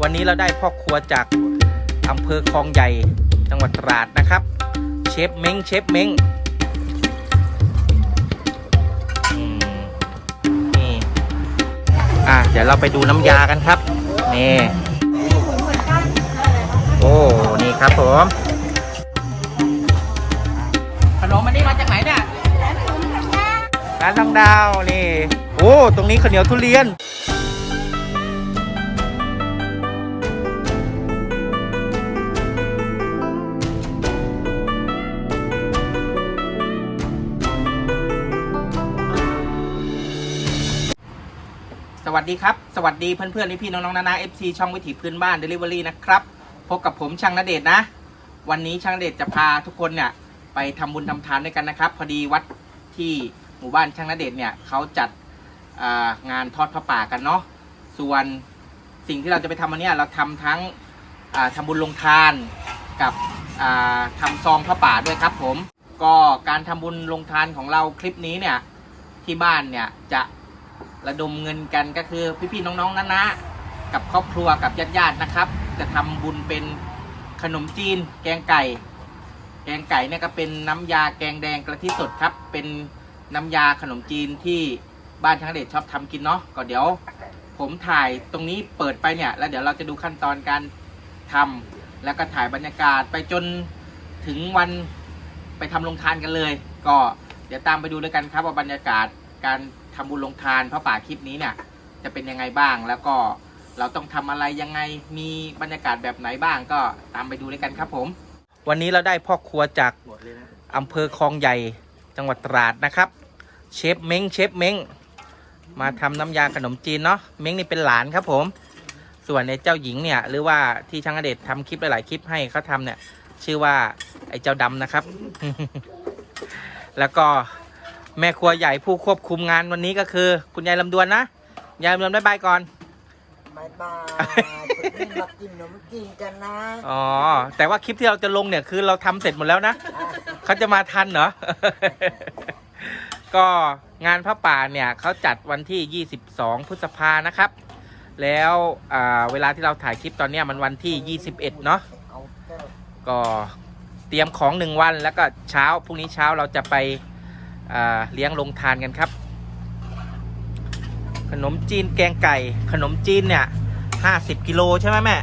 วันนี้เราได้พ่อครัวจากอำเภอคลองใหญ่จังหวัดตราดนะครับ เชฟเม้งเชฟเม้งนี่อะเดี๋ยวเราไปดูน้ำยากันครับนี่โอ้นี่ครับผมขนมอันนี้มาจากไหนเนี่ยร้านทองดาวนี่โอ้ตรงนี้ข้าวเหนียวทุเรียน วัสดีครับ สวัสดีเพื่อนๆพี่ๆน้องๆนานาเอฟซีช่องวิถีพื้นบ้านเดลิเวอรี่นะครับพบกับผมช่างนเดชนะ วันนี้ช่างเดชจะพาทุกคนเนี่ยไปทำบุญทำทานด้วยกันนะครับ พอดีวัดที่หมู่บ้านช่างนเดชเนี่ยเขาจัดงานทอดพระป่ากันเนาะส่วนสิ่งที่เราจะไปทำวันนี้เราทำทั้งอ่าทำบุญลงทานกับอ่าทำซองพระป่าด้วยครับผม ก็การทำบุญลงทานของเราคลิปนี้เนี่ยที่บ้านเนี่ยจะ ระดมเงินกันก็คือพี่ๆน้องๆนะๆกับครอบครัวกับญาติๆนะครับ จะทำบุญเป็นขนมจีน แกงไก่ แกงไก่เนี่ยก็เป็นน้ำยาแกงแดงกะทิสดครับ เป็นน้ำยาขนมจีนที่บ้านทั้งเดชชอบทำกินเนาะก็เดี๋ยว ผมถ่ายตรงนี้เปิดไปเนี่ย แล้วเดี๋ยวเราจะดูขั้นตอนการทำแล้วก็ถ่ายบรรยากาศไปจนถึงวันไปทำลงทานกันเลย ก็เดี๋ยวตามไปดูด้วยกันครับว่าบรรยากาศการ ทำบุญลงทานพระป่าคลิปนี้เนี่ยจะเป็นยังไงบ้าง แล้วก็เราต้องทำอะไรยังไงมีบรรยากาศแบบไหนบ้างก็ตามไปดูด้วยกันครับผม วันนี้เราได้พ่อครัวจากอำเภอคลองใหญ่จังหวัดตราดนะครับ เชฟเม้งเชฟเม้งมาทำน้ำยาขนมจีนเนาะเม้งนี่เป็นหลานครับผม ส่วนในเจ้าหญิงเนี่ยหรือว่าที่ช่างอเดชทำคลิปหลายๆคลิปให้เขาทำเนี่ย ชื่อว่าไอ้เจ้าดำนะครับ แล้วก็ แม่ครัวใหญ่ผู้ควบคุมงานวันนี้ก็คือ คุณยายลำดวนนะ ยายลำดวนบายบายก่อน บายบายวันนี้มากินขนมจีนกันนะอ๋อ แต่ว่าคลิปที่เราจะลงเนี่ยคือเราทำเสร็จหมดแล้วนะ เขาจะมาทันเหรอ ก็งานพระป่าเนี่ยเขาจัดวันที่ 22 พฤษภานะครับ แล้วอ่าเวลาที่เราถ่ายคลิปตอนเนี้ยมันวันที่ 21 เนาะ เอาแก้วก็เตรียมของหนึ่งวันแล้วก็เช้าพรุ่งนี้เช้าเราจะไปอ่า เลี้ยงลงทานกันครับ ขนมจีนแกงไก่ ขนมจีนเนี่ย50กิโลใช่ไหมแม่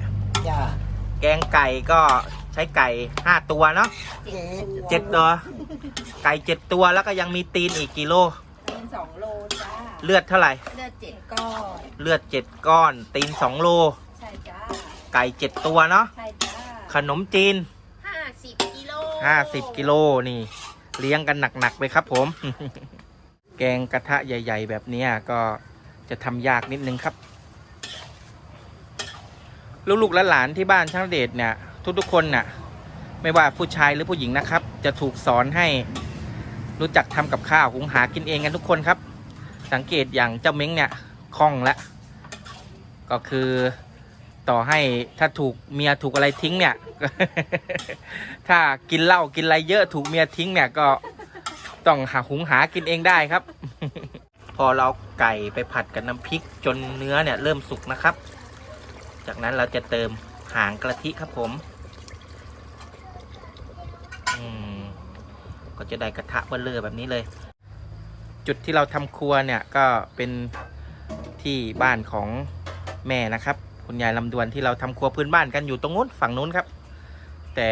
จ้าแกงไก่ก็ใช้ไก่5ตัวเนาะเจ็ดเจ็ดตัว ไก่เจ็ดตัวแล้วก็ยังมีตีนอีกกิโลเป็นสองโลจ้าเลือดเท่าไหร่ เลือดเจ็ดก้อน เลือดเจ็ดก้อน ตีนสองโล ใช่จ้าไก่เจ็ดตัวเนาะ ใช่จ้าขนมจีนห้าสิบกิโลห้าสิบกิโลนี่ เลี้ยงกันหนักๆเลยครับผม แกงกระทะใหญ่ ๆ แบบนี้ก็จะทำยากนิดนึงครับ ลูกๆและหลานที่บ้านช่างเดชเนี่ย ทุกๆคนน่ะ ไม่ว่าผู้ชายหรือผู้หญิงนะครับ จะถูกสอนให้รู้จักทำกับข้าวหุงหากินเองกันทุกคนครับ สังเกตอย่างเจ้าเม้งเนี่ยคล่องแล้วก็คือ ต่อให้ถ้าถูกเมียถูกอะไรทิ้งเนี่ย ถ้ากินเหล้ากินอะไรเยอะถูกเมียทิ้งเนี่ยก็ต้องหาหุงหากินเองได้ครับ พอเราไก่ไปผัดกับน้ำพริกจนเนื้อเนี่ยเริ่มสุกนะครับ จากนั้นเราจะเติมหางกะทิครับผมอืมก็จะได้กระทะเบลเลอร์แบบนี้เลย จุดที่เราทำครัวเนี่ยก็เป็นที่บ้านของแม่นะครับ คุณยายลำดวนที่เราทำครัวพื้นบ้านกันอยู่ตรงนู้นฝั่งนู้นครับ แต่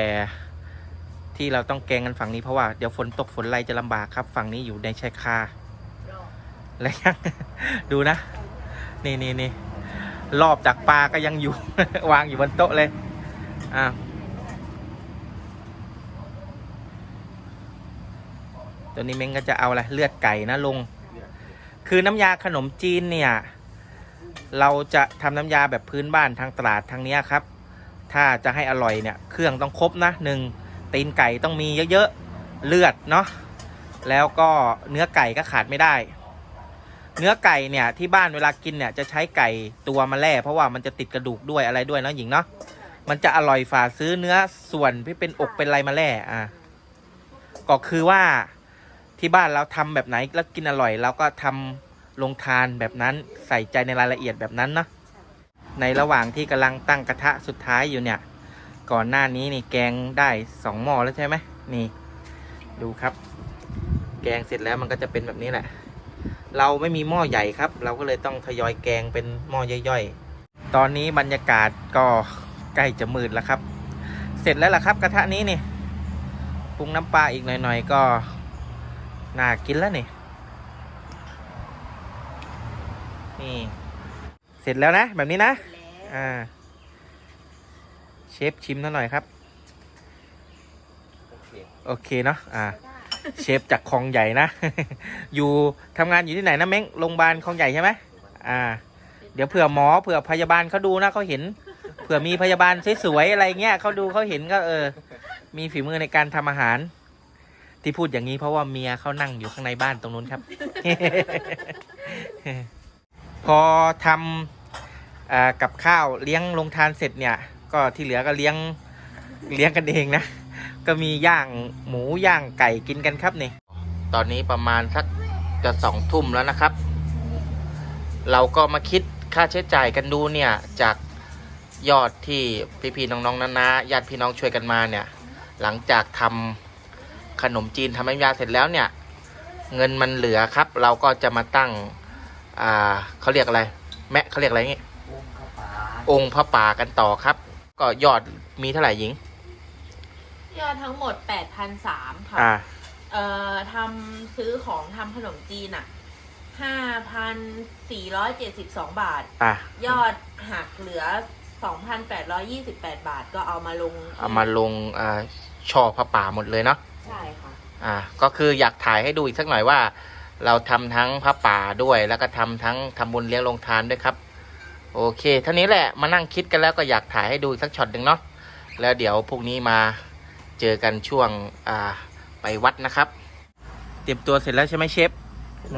ที่เราต้องแกงกันฝั่งนี้เพราะว่าเดี๋ยวฝนตกฝนไรจะลำบากครับ ฝั่งนี้อยู่ในชายคาและยังดูนะ นี่นี่นี่รอบจากปลาก็ยังอยู่ วางอยู่บนโต๊ะเลยอ้าวตัวนี้เม้งก็จะเอาอะไรเลือดไก่นะลุงคือน้ำยาขนมจีนเนี่ย เราจะทำน้ำยาแบบพื้นบ้านทางตลาดทางนี้ครับ ถ้าจะให้อร่อยเนี่ยเครื่องต้องครบนะหนึ่งตีนไก่ต้องมีเยอะๆเลือดเนาะแล้วก็เนื้อไก่ก็ขาดไม่ได้ เนื้อไก่เนี่ยที่บ้านเวลากินเนี่ยจะใช้ไก่ตัวมาแล่เพราะว่ามันจะติดกระดูกด้วยอะไรด้วยเนาะหญิงเนาะมันจะอร่อยฝ่าซื้อเนื้อส่วนที่เป็นอกเป็นอะไรมาแล่อะก็คือว่าที่บ้านเราทำแบบไหนแล้วกินอร่อยเราก็ทำ ลงทานแบบนั้นใส่ใจในรายละเอียดแบบนั้นเนาะในระหว่างที่กำลังตั้งกระทะสุดท้ายอยู่เนี่ย ก่อนหน้านี้นี่แกงได้สองหม้อแล้วใช่ไหมนี่ ดูครับ แกงเสร็จแล้วมันก็จะเป็นแบบนี้แหละ เราไม่มีหม้อใหญ่ครับ เราก็เลยต้องทยอยแกงเป็นหม้อย่อยๆ ตอนนี้บรรยากาศก็ใกล้จะมืดแล้วครับ เสร็จแล้วล่ะครับ กระทะนี้นี่ปรุงน้ำปลาอีกหน่อยๆก็น่ากินแล้วนี่ นี่ เสร็จแล้วนะ แบบนี้นะแล้วอ่า เชฟชิมหน่อยครับ โอเคเนาะ อ่า เชฟจากคลองใหญ่นะ อยู่ทำงานอยู่ที่ไหนนะเม้ง โรงพยาบาลคลองใหญ่ใช่ไหมอ่า เดี๋ยวเผื่อหมอ เผื่อพยาบาลเขาดูนะเขาเห็น เผื่อมีพยาบาลสวยๆอะไรเงี้ยเขาดูเขาเห็นก็เออ มีฝีมือในการทำอาหารที่พูดอย่างนี้เพราะว่าเมียเขานั่งอยู่ข้างในบ้านตรงนู้นครับ พอทำอกับข้าวเลี้ยงลงทานเสร็จเนี่ย ก็ที่เหลือก็เลี้ยงเลี้ยงกันเองนะ ก็มีย่างหมูย่างไก่กินกันครับนี่ ตอนนี้ประมาณสักจะสองทุ่มแล้วนะครับ เราก็มาคิดค่าใช้จ่ายกันดูเนี่ยจากยอดที่พี่ๆน้องๆนานาญาติพี่น้องช่วยกันมาเนี่ย หลังจากทำขนมจีนทำน้ำยาเสร็จแล้วเนี่ย เงินมันเหลือครับ เราก็จะมาตั้ง อ่าเขาเรียกอะไร แม่เขาเรียกอะไรงี้องค์พระป่าองค์พระป่ากันต่อครับ ก็ยอดมีเท่าไหร่หญิง ยอดทั้งหมด8,300ค่ะอ่าเอ่อทำซื้อของทำขนมจีนอะ5,472บาท อะยอดหักเหลือ2,828บาทก็เอามาลงที่เอามาลงอ่าช่อพระป่าหมดเลยเนาะใช่ค่ะ อ่า ก็คืออยากถ่ายให้ดูอีกสักหน่อยว่า เราทำทั้งพระป่าด้วย แล้วก็ทำทั้งทำบุญเลี้ยงโรงทานด้วยครับ โอเคเท่านี้แหละมานั่งคิดกันแล้วก็อยากถ่ายให้ดูอีกสักช็อตหนึ่งเนาะแล้วเดี๋ยวพรุ่งนี้มาเจอกันช่วงอ่าไปวัดนะครับ เตรียมตัวเสร็จแล้วใช่ไหมเชฟ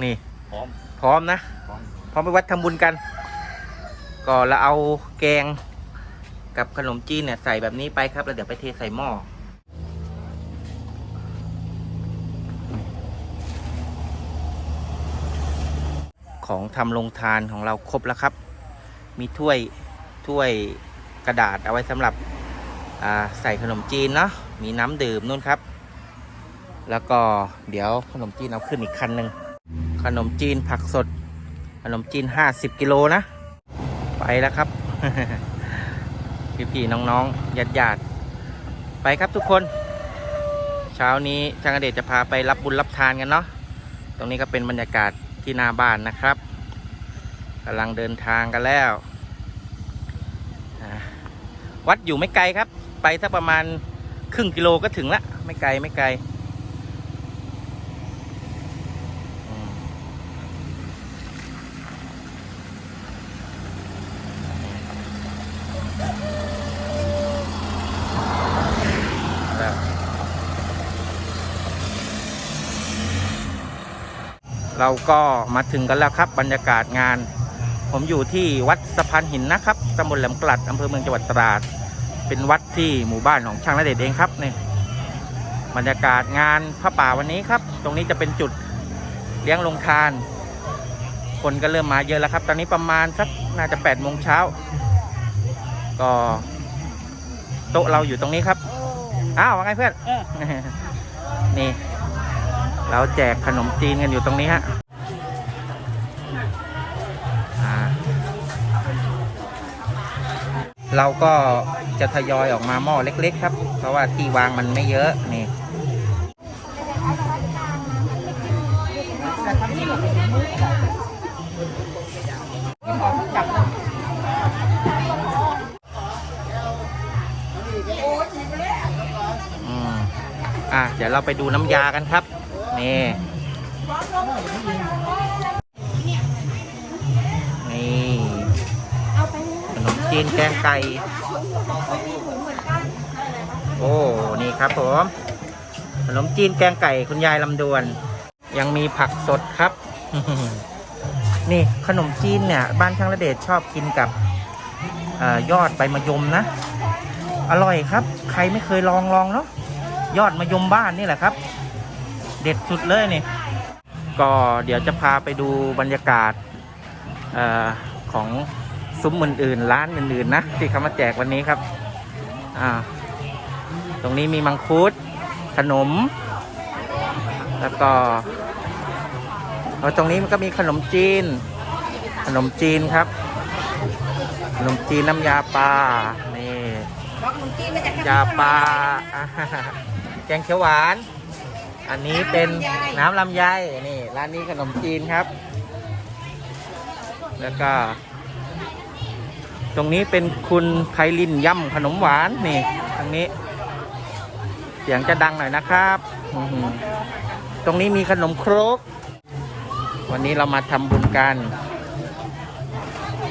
นี่ พร้อมพร้อมนะพร้อมพร้อมไปวัดทำบุญกัน ก็เราเอาแกงกับขนมจีนเนี่ยใส่แบบนี้ไปครับแล้วเดี๋ยวไปเทใส่หม้อ ของทำลงทานของเราครบแล้วครับ มีถ้วยถ้วยกระดาษเอาไว้สำหรับใส่ขนมจีนเนาะมีน้ำดื่มนู่นครับ แล้วก็เดี๋ยวขนมจีนเอาขึ้นอีกคันหนึ่งขนมจีนผักสด ขนมจีนห้าสิบกิโลนะ ไปแล้วครับ พี่ๆน้องๆญาติญาติไปครับทุกคน เช้านี้ช่างเดชจะพาไปรับบุญรับทานกันเนาะตรงนี้ก็เป็นบรรยากาศ ที่หน้าบ้านนะครับกำลังเดินทางกันแล้ว วัดอยู่ไม่ไกลครับ ไปสักประมาณครึ่งกิโลก็ถึงละ ไม่ไกลไม่ไกล เราก็มาถึงกันแล้วครับบรรยากาศงาน ผมอยู่ที่วัดสะพานหินนะครับตำบลแหลมกลัดอำเภอเมืองจังหวัดตราด เป็นวัดที่หมู่บ้านของช่างระเดชเองครับนี่บรรยากาศงานพระป่าวันนี้ครับ ตรงนี้จะเป็นจุดเลี้ยงลงทาน คนก็เริ่มมาเยอะแล้วครับ ตอนนี้ประมาณสักน่าจะ8ปดโมงเช้าก็โต๊ะเราอยู่ตรงนี้ครับ อ้าวว่าไงเพื่อนนี่ เราแจกขนมจีนกันอยู่ตรงนี้ฮะเราก็จะทยอยออกมาหม้อเล็ก ๆ ครับ เพราะว่าที่วางมันไม่เยอะนี่อืมอะเดี๋ยวเราไปดูน้ำยากันครับ นี่ นี่ขนมจีนแกงไก่ โอ้ นี่ครับผม ขนมจีนแกงไก่คุณยายลำดวน ยังมีผักสดครับ นี่ขนมจีนเนี่ย บ้านช่างระเดชชอบกินกับอยอดใบมะยมนะ อร่อยครับ ใครไม่เคยลองลองเนาะยอดมะยมบ้านนี่แหละครับ เด็ดสุดเลยนี่ ก็เดี๋ยวจะพาไปดูบรรยากาศเออของซุ้มอื่นๆ ร้านอื่นๆนะที่เขามาแจกวันนี้ครับอ่าตรงนี้มีมังคุดขนม แล้วก็เอาตรงนี้มันก็มีขนมจีน ขนมจีนครับ ขนมจีนน้ำยาปลานี่ยาปลาอ่าแกงเขียวหวาน อันนี้เป็นน้ำลำไยนี่ร้านนี้ขนมจีนครับ แล้วก็ ตรงนี้เป็นคุณไพลินย่ำขนมหวานนี่ตรงนี้ เสียงจะดังหน่อยนะครับตรงนี้มีขนมครก วันนี้เรามาทำบุญกัน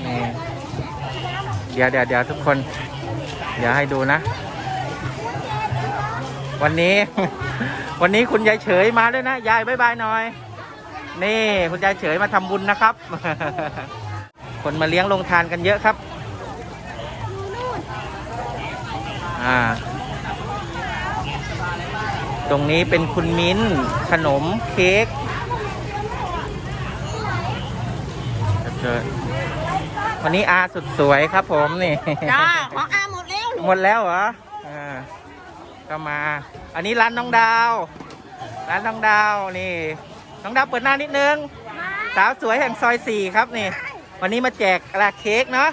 นี่เดี๋ยวเดี๋ยวเดี๋ยวทุกคน เดี๋ยวให้ดูนะ วันนี้ วันนี้คุณยายเฉยมาด้วยนะ ยายบายบายหน่อย นี่คุณยายเฉยมาทำบุญนะครับ คนมาเลี้ยงลงทานกันเยอะครับอ่าตรงนี้เป็นคุณมิ้น ขนมเค้กเชิญวันนี้อาสุดสวยครับผมนี่จ้าของอาหมดแล้ว หมดแล้วเหรอ อ่า ก็มา อันนี้ร้านน้องดาว ร้านน้องดาวนี่ น้องดาวเปิดหน้านิดนึง สาวสวยแห่งซอยสี่ครับนี่ วันนี้มาแจกอะไรเค้กเนาะ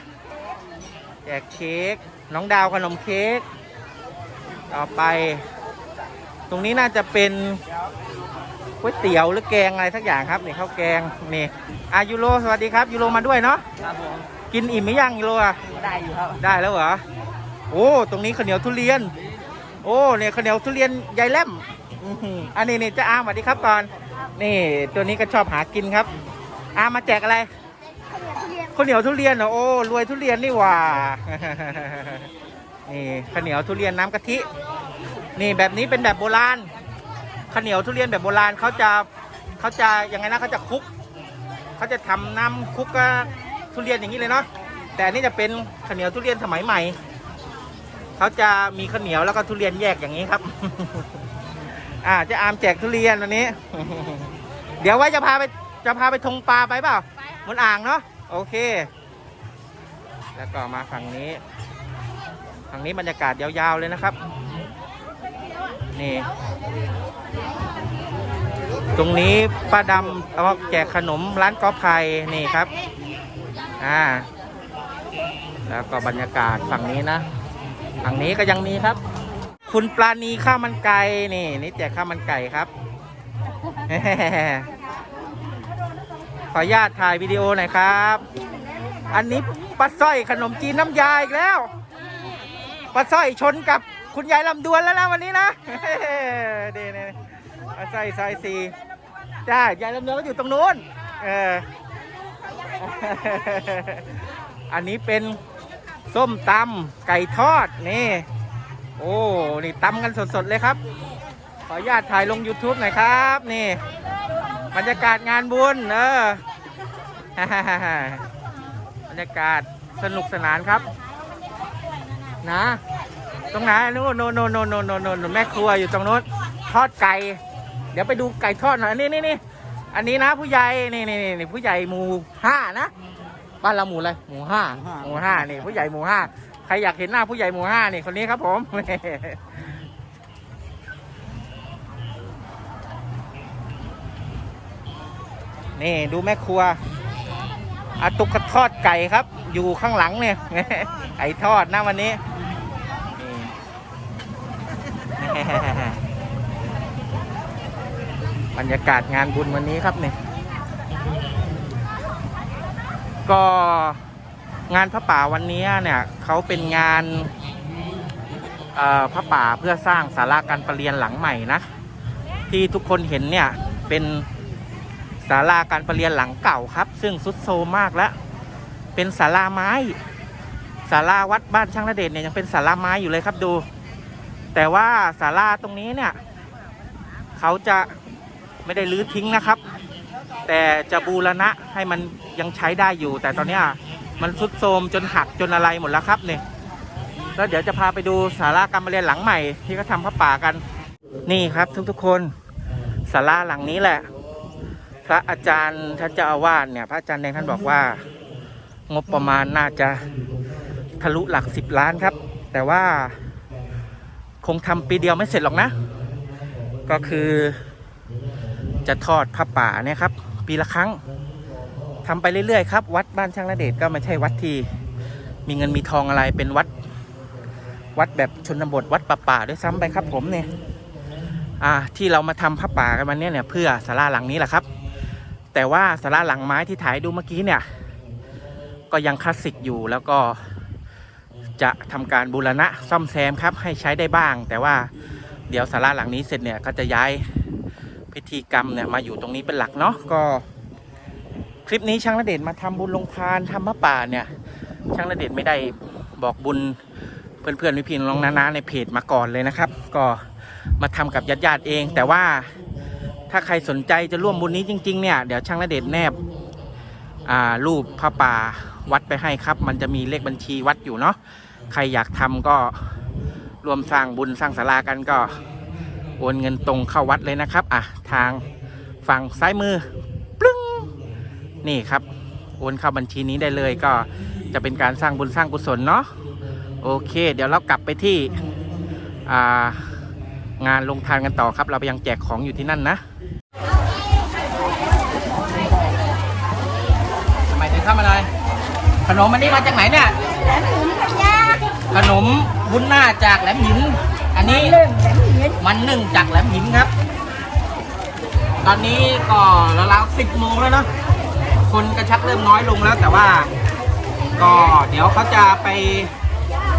แจกเค้ก น้องดาวขนมเค้ก ต่อไป ตรงนี้น่าจะเป็นก๋วยเตี๋ยวหรือแกงอะไรสักอย่างครับนี่ข้าวแกงนี่อายูโรสวัสดีครับยูโรมาด้วยเนาะ ครับผม กินอิ่มไหมยังยูโรอะได้อยู่ครับ ได้แล้วเหรอ โอ้ ตรงนี้ข้าวเหนียวทุเรียน โอ้เนี่ยข้าวเหนียวทุเรียนยายแล่มอื้อหืออันนี้นี่จะอามสวัสดีครับก่อน นี่ตัวนี้ก็ชอบหากินครับ อามาแจกอะไรข้าวเหนียวทุเรียนเหรอโอ้รวยทุเรียนนี่หว่า นี่ข้าวเหนียวทุเรียนน้ำกะทิ นี่แบบนี้เป็นแบบโบราณข้าวเหนียวทุเรียนแบบโบราณเขาจะเขาจะยังไงนะเขาจะคลุกเขาจะทำน้ำคลุกกับทุเรียนอย่างนี้เลยเนาะแต่อันนี่จะเป็นข้าวเหนียวทุเรียนสมัยใหม่ เขาจะมีข้าวเหนียวแล้วก็ทุเรียนแยกอย่างนี้ครับ อ่าจะอามแจกทุเรียนวันนี้ เดี๋ยวไว้จะพาไปจะพาไปทงปลาไปเปล่าบนอ่างเนาะโอเค แล้วก็มาฝั่งนี้ ฝั่งนี้บรรยากาศยาวๆเลยนะครับ นี่ ตรงนี้ป้าดำเอาแจกขนมร้านกอไผ่นี่ครับ อ่า แล้วก็บรรยากาศฝั่งนี้นะ ฝั่งนี้ก็ยังมีครับ คุณปลาณีข้าวมันไก่นี่นี่แจกข้าวมันไก่ครับ ขออนุญาตถ่ายวิดีโอหน่อยครับ อันนี้ปลาสร้อยขนมจีนน้ำยาอีกแล้วปลาสร้อยชนกับคุณยายลำดวนแล้วนะวันนี้นะเดนปลาสร้อยซอยสี่จ้ายายลำดวนก็อยู่ตรงนู้นเอออันนี้เป็น ส้มตำไก่ทอดนี่ โอ้นี่ตำกันสดๆเลยครับ ขออนุญาตถ่ายลง YouTube หน่อยครับ นี่บรรยากาศงานบุญเออบรรยากาศสนุกสนานครับ นะ ตรงไหนนู่นโนโนโนโนโนโน่นแม่ครัวอยู่ตรงนู้นทอดไก่ เดี๋ยวไปดูไก่ทอดหน่อยนี่นี่นี่อันนี้นะผู้ใหญ่นี่นี่นี่ผู้ใหญ่หมู่ห้านะ บ้านเราหมู่อะไรหมู่ห้าหมู่ห้านี่ผู้ใหญ่หมู่ห้าใครอยากเห็นหน้าผู้ใหญ่หมู่ห้านี่คนนี้ครับผมนี่ดูแม่ครัวอาตุกกระทอดไก่ครับ อยู่ข้างหลังเนี่ยไก่ทอดนะวันนี้นี่บรรยากาศงานบุญวันนี้ครับเนี่ย ก็งานพระป่าวันนี้เนี่ยเขาเป็นงานพระป่าเพื่อสร้างศาลาการประเรียนหลังใหม่นะ ที่ทุกคนเห็นเนี่ยเป็นศาลาการประเรียนหลังเก่าครับ ซึ่งสุดโทรมากแล้ว เป็นศาลาไม้ศาลาวัดบ้านช่างระเดชเนี่ยยังเป็นศาลาไม้อยู่เลยครับดู แต่ว่าศาลาตรงนี้เนี่ยเขาจะไม่ได้รื้อทิ้งนะครับ แต่จะบูรณะให้มันยังใช้ได้อยู่ แต่ตอนเนี้ยมันทรุดโทรมจนหักจนอะไรหมดแล้วครับเนี่ยแล้วเดี๋ยวจะพาไปดูศาลาการประเรียนหลังใหม่ ที่เขาทำพระป่ากันนี่ครับทุกๆคนศาลาหลังนี้แหละ พระอาจารย์ท่านเจ้าอาวาสเนี่ย พระอาจารย์แดงท่านบอกว่า งบประมาณน่าจะทะลุหลักสิบล้านครับ แต่ว่าคงทำปีเดียวไม่เสร็จหรอกนะ ก็คือจะทอดผ้าป่าเนี่ยครับ ปีละครั้งทำไปเรื่อยๆครับ วัดบ้านช่างระเดชก็ไม่ใช่วัดที่มีเงินมีทองอะไรเป็นวัด วัดแบบชนบทวัดป่าป่าๆด้วยซ้ำไปครับ ผมเนี่ยอ่าที่เรามาทำผ้าป่ากันวันนี้เนี่ยเพื่อศาลาหลังนี้แหละครับ แต่ว่าศาลาหลังไม้ที่ถ่ายดูเมื่อกี้เนี่ย ก็ยังคลาสสิกอยู่แล้วก็จะทำการบูรณะซ่อมแซมครับให้ใช้ได้บ้าง แต่ว่าเดี๋ยวศาลาหลังนี้เสร็จเนี่ยก็จะย้าย พิธีกรรมเนี่ยมาอยู่ตรงนี้เป็นหลักเนาะก็ คลิปนี้ช่างระเดชมาทำบุญลงทานทำพระป่าเนี่ย ช่างระเดชไม่ได้บอกบุญเพื่อนๆพี่ๆน้องๆนาๆในเพจมาก่อนเลยนะครับ ก็มาทำกับญาติๆเอง แต่ว่าถ้าใครสนใจจะร่วมบุญนี้จริง ๆ เนี่ยเดี๋ยวช่างระเดชแนบอ่ารูปพระป่าวัดไปให้ครับ มันจะมีเลขบัญชีวัดอยู่เนาะใครอยากทำก็รวมสร้างบุญสร้างศาลากันก็ โอนเงินตรงเข้าวัดเลยนะครับอะทางฝั่งซ้ายมือปลึ้งนี่ครับ โอนเข้าบัญชีนี้ได้เลยก็จะเป็นการสร้างบุญสร้างกุศลเนาะโอเค เดี๋ยวเรากลับไปที่อ่างานลงทานกันต่อครับ เราไปยังแจกของอยู่ที่นั่นนะทำไมถึงทำอะไร ขนมอันนี้มาจากไหนเนี่ย แหลมหินพญาขนมบุญหน้าจากแหลมหินอั นนี้เรื่องแหลมหินมันนึ่งจากแหลมหินครับ ตอนนี้ก็ราวๆสิบโมงแล้วเนาะคนกระชักเริ่มน้อยลงแล้วแต่ว่า ก็เดี๋ยวเขาจะไป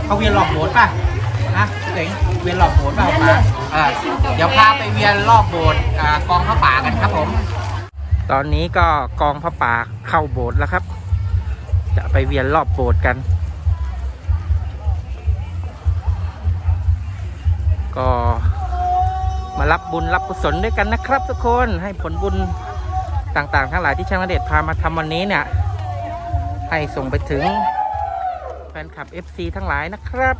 เขาเวียนรอบโบสถ์ป่ะฮะเจ๋งเวียนรอบโบสถ์ป่ะป้าเออเดี๋ยวพาไปเวียนรอบโบสถ์กองพระป่ากันครับผม ตอนนี้ก็กองพระป่าเข้าโบสถ์แล้วครับ จะไปเวียนรอบโบสถ์กัน ก็มารับบุญรับกุศลด้วยกันนะครับ ทุกคนให้ผลบุญต่างๆ ทั้งหลายที่ช่างณเดชพามาทำวันนี้เนี่ย ให้ส่งไปถึงแฟนคลับ FC ทั้งหลายนะครับ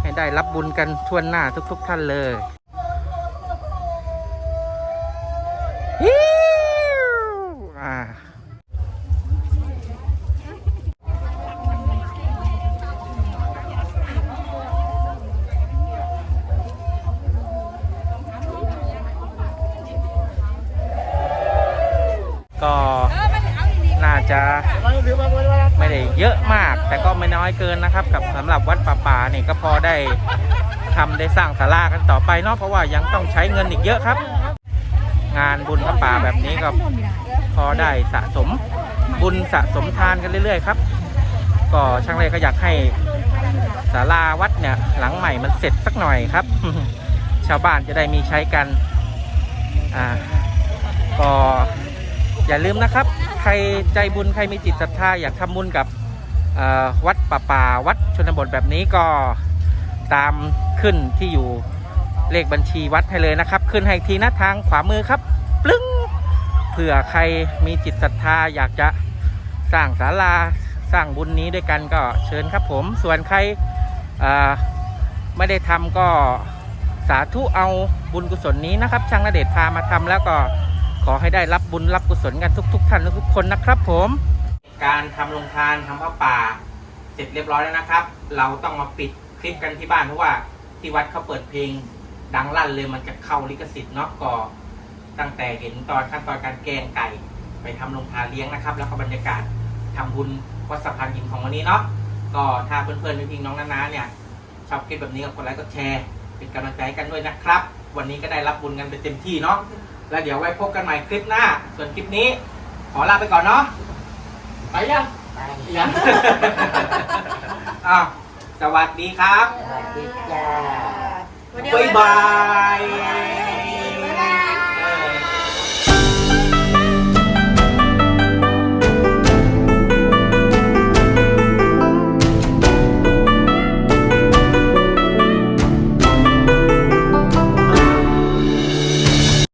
ให้ได้รับบุญกันทั่วหน้าทุก ๆ ท่านเลย อยเกินนะครับ กับสำหรับวัดป่าป่านี่ก็พอได้ทำได้สร้างศาลากันต่อไปเนาะเพราะว่ายังต้องใช้เงินอีกเยอะครับ งานบุญพระป่าแบบนี้ก็พอได้สะสมบุญสะสมทานกันเรื่อยๆครับ ก็ช่างเลยก็อยากให้ศาลาวัดเนี่ยหลังใหม่มันเสร็จสักหน่อยครับ ชาวบ้านจะได้มีใช้กันอ่าก็อย่าลืมนะครับ ใครใจบุญใครมีจิตศรัทธาอยากทำบุญกับ วัดป่าป่าวัดชนบทแบบนี้ก็ตามขึ้นที่อยู่เลขบัญชีวัดให้เลยนะครับ ขึ้นให้ทีนะทางขวามือครับปลึ้งเผื่อใครมีจิตศรัทธาอยากจะสร้างศาลาสร้างบุญนี้ด้วยกันก็เชิญครับผม ส่วนใครไม่ได้ทำก็สาธุเอาบุญกุศลนี้นะครับช่างระเดชพามาทำแล้วก็ขอให้ได้รับบุญรับกุศลกันทุก ๆ ท่านทุกคนนะครับผม การทำลงทานทำพระป่า เสร็จเรียบร้อยแล้วนะครับ เราต้องมาปิดคลิปกันที่บ้านเพราะว่าที่วัดเขาเปิดเพลง ดังลั่นเลยมันจะเข้าลิขสิทธิ์เนาะก็ตั้งแต่เห็นตอนขั้นตอนการแกงไก่ ไปทำลงทานเลี้ยงนะครับ แล้วก็บรรยากาศทำบุญวัดสะพานหินของวันนี้เนาะก็ถ้าเพื่อนๆพี่ๆน้องๆนาๆเนี่ยชอบคลิปแบบนี้ก็กดไลค์กดแชร์เป็นกำลังใจให้กันด้วยนะครับ วันนี้ก็ได้รับบุญกันไปเต็มที่เนาะแล้วเดี๋ยวไว้พบกันใหม่คลิปหน้า ส่วนคลิปนี้ ขอลาไปก่อนเนาะ ไปยังไปยังอะสวัสดีครับ สวัสดีจ้า บ๊ายบาย